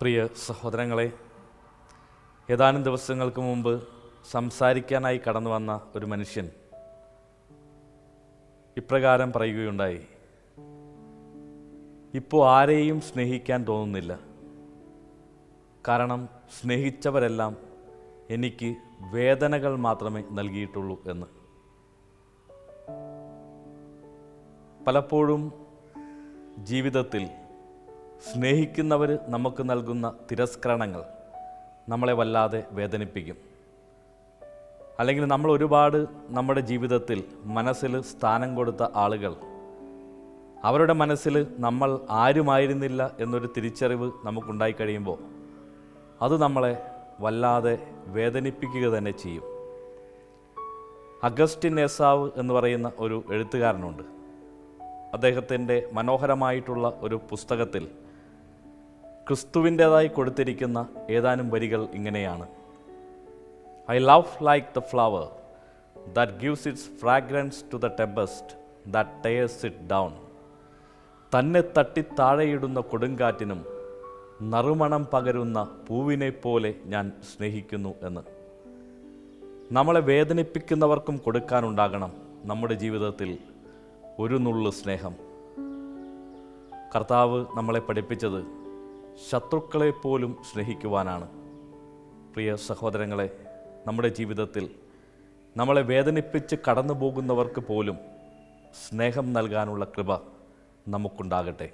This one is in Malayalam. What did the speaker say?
പ്രിയ സഹോദരങ്ങളെ ഏതാനും ദിവസങ്ങൾക്ക് മുമ്പ് സംസാരിക്കാനായി കടന്നു വന്ന ഒരു മനുഷ്യൻ ഇപ്രകാരം പറയുകയുണ്ടായി. ഇപ്പോൾ ആരെയും സ്നേഹിക്കാൻ തോന്നുന്നില്ല. കാരണം സ്നേഹിച്ചവരെല്ലാം എനിക്ക് വേദനകൾ മാത്രമേ നൽകിയിട്ടുള്ളൂ എന്ന്. പലപ്പോഴും ജീവിതത്തിൽ സ്നേഹിക്കുന്നവർ നമുക്ക് നൽകുന്ന തിരസ്കരണങ്ങൾ നമ്മളെ വല്ലാതെ വേദനിപ്പിക്കും. അല്ലെങ്കിൽ നമ്മൾ ഒരുപാട് നമ്മുടെ ജീവിതത്തിൽ മനസ്സിൽ സ്ഥാനം കൊടുത്ത ആളുകൾ. അവരുടെ മനസ്സിൽ നമ്മൾ ആരുമായിരുന്നില്ല എന്നൊരു തിരിച്ചറിവ് നമുക്കുണ്ടായി കഴിയുമ്പോൾ അത് നമ്മളെ വല്ലാതെ വേദനിപ്പിക്കുക തന്നെ ചെയ്യും. അഗസ്റ്റിൻ നെസാവ് എന്ന് പറയുന്ന ഒരു എഴുത്തുകാരനുണ്ട്. അദ്ദേഹത്തിന്റെ മനോഹരമായിട്ടുള്ള ഒരു പുസ്തകത്തിൽ ക്രിസ്തുവിന്റേതായി കൊടുത്തിരിക്കുന്ന ഏതാനും വരികൾ ഇങ്ങനെയാണ്. I love like the flower that gives its fragrance to the tempest that tears it down തന്നെ തട്ടി താഴെയിടുന്ന കൊടുങ്കാറ്റിനും നറുമണം പകരുന്ന പൂവിനെ പോലെ ഞാൻ സ്നേഹിക്കുന്നു എന്ന്. നമ്മളെ വേദനിപ്പിക്കുന്നവർക്കും കൊടുക്കാനുണ്ടാകണം നമ്മുടെ ജീവിതത്തിൽ ഒരു നുള്ളു സ്നേഹം. കർത്താവ് നമ്മളെ പഠിപ്പിച്ചത് ശത്രുക്കളെ പോലും സ്നേഹിക്കുവാനാണ്. പ്രിയ സഹോദരങ്ങളെ നമ്മുടെ ജീവിതത്തിൽ നമ്മളെ വേദനിപ്പിച്ച് കടന്നു പോകുന്നവർക്ക് പോലും സ്നേഹം നൽകാനുള്ള കൃപ നമുക്കുണ്ടാകട്ടെ.